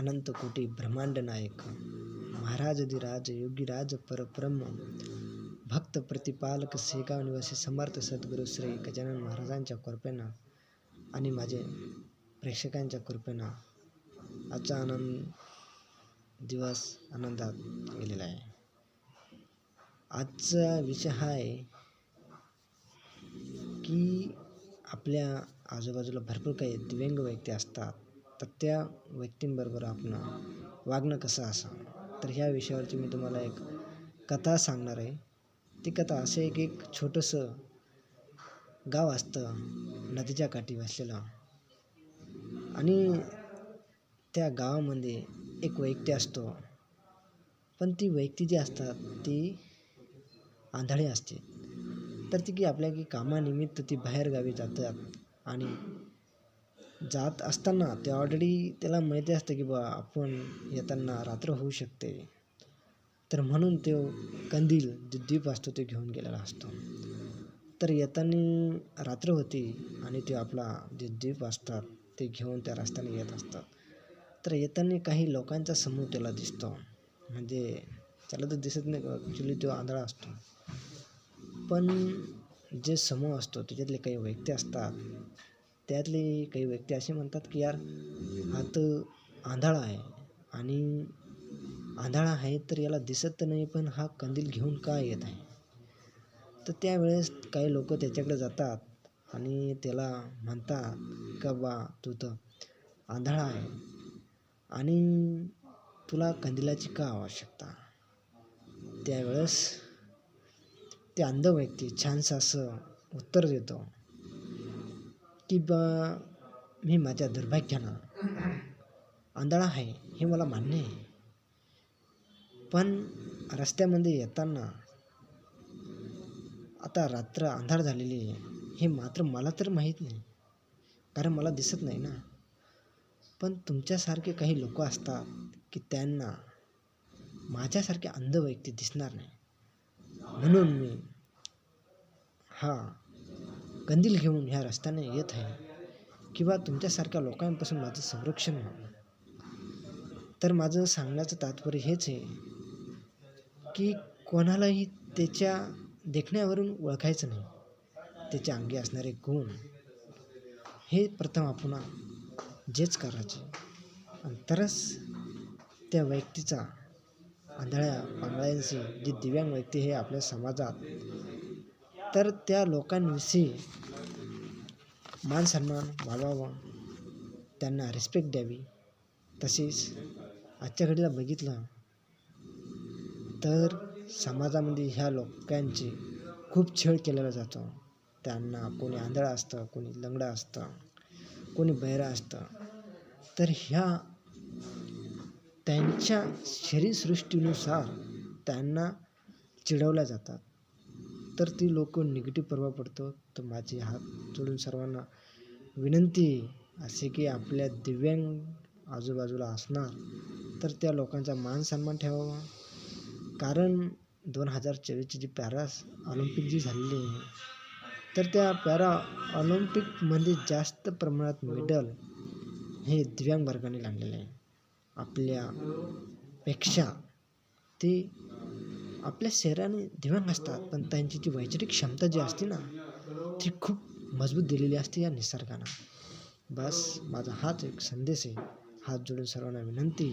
अनंत कोटी ब्रह्मांड नायक महाराज योगी राज परब्रह्म भक्त प्रतिपालक शेगाव निवासी समर्थ सद्गुरू श्री गजानन महाराजांच्या कृपेनं आणि माझे प्रेक्षकांच्या कृपेनं आजचा आनंद दिवस आनंदात गेलेला आहे आजचा विषय हा आहे की आपल्या आजूबाजूला भरपूर काही दिव्यांग व्यक्ती असतात तर त्या व्यक्तींबरोबर आपण वागणं कसं असावं? तर ह्या विषयावरची मी तुम्हाला एक कथा सांगणार आहे. ती कथा असं एक एक छोटंसं गाव असतं नदीच्या काठी वसलेलं. आणि त्या गावामध्ये एक व्यक्ती असतो. पण ती व्यक्ती जी असतात ती आंधळी असते. तर ती की आपल्या की कामानिमित्त ती बाहेरगावी जातात आणि जात असताना ते ऑलरेडी त्याला माहिती असतं की बा आपण येताना रात्र होऊ शकते. तर म्हणून तो कंदील जो दीप असतो ते घेऊन गेलेला असतो. तर येताना रात्र होती आणि ते आपला जे द्वीप असतात ते घेऊन त्या रस्त्याने येत असतात. तर येताना काही लोकांचा समूह त्याला दिसतो. म्हणजे त्याला तर दिसत नाही ॲक्च्युली तो आंधळा असतो. पण जे समूह असतो त्याच्यातले काही व्यक्ती असतात त्यातले काही व्यक्ती असे म्हणतात की यार हा तर आंधळा आहे आणि आंधळा आहे तर याला दिसत तर नाही पण हा कंदील घेऊन का येत आहे? तर त्यावेळेस काही लोक त्याच्याकडे जातात आणि त्याला म्हणतात का बा तू तर आंधळा आहे आणि तुला कंदिलाची का आवश्यकता? त्यावेळेस ते अंध व्यक्ती छानसं असं उत्तर देतो. की बा मी माझ्या दुर्भाग्यानं आंधळा आहे हे मला मान्य आहे. पण रस्त्यामध्ये येताना आता रात्र अंधार झालेली आहे हे मात्र मला तर माहीत नाही कारण मला दिसत नाही ना. पण तुमच्यासारखे काही लोक असतात की त्यांना माझ्यासारखे अंध व्यक्ती दिसणार नाही. म्हणून मी हा कंदील घेऊन ह्या रस्त्याने येत आहे किंवा तुमच्यासारख्या लोकांपासून माझं संरक्षण व्हावं. तर माझं सांगण्याचं तात्पर्य हेच आहे की कोणालाही त्याच्या देखण्यावरून ओळखायचं नाही. त्याच्या अंगी असणारे गुण हे प्रथम आपण जेच करायचे. आणि तरच त्या व्यक्तीचा आंधळ्या पांगळ्यांशी जी दिव्यांग व्यक्ती हे आपल्या समाजात तर त्या लोकांविषयी मान सन्मान वाढवावा. त्यांना रिस्पेक्ट द्यावी. तसेच आजच्या घडीला बघितलं तर समाजामध्ये ह्या लोकांचे खूप छळ केलेला जातो. त्यांना कोणी आंधळा असतं कोणी लंगडं असतं कोणी बहिरा असतं. तर ह्या त्यांच्या शरीरसृष्टीनुसार त्यांना चिडवल्या जातात. तर ती लोक निगेटिव्ह प्रभाव पडतो. तर माझे हात जोडून सर्वांना विनंती असे की आपल्या दिव्यांग आजूबाजूला असणार तर त्या लोकांचा मान सन्मान ठेवावा. कारण दोन हजार चोवीसची जी पॅरा ऑलिम्पिक जी झालेली आहे तर त्या पॅरा ऑलिम्पिकमध्ये जास्त प्रमाणात मेडल हे दिव्यांग वर्गाने लागलेले आहे. आपल्यापेक्षा ते आपल्या शरीराने दिव्यांग असतात पण त्यांची जी वैचारिक क्षमता जी असते ना ती खूप मजबूत दिलेली असते या निसर्गानं. बस माझा हाच एक संदेश आहे. हात जोडून सर्वांना विनंती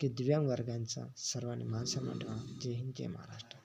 की दिव्यांग वर्गांचा सर्वांनी मान सन्मान ठेवा. जय हिंद जय महाराष्ट्र.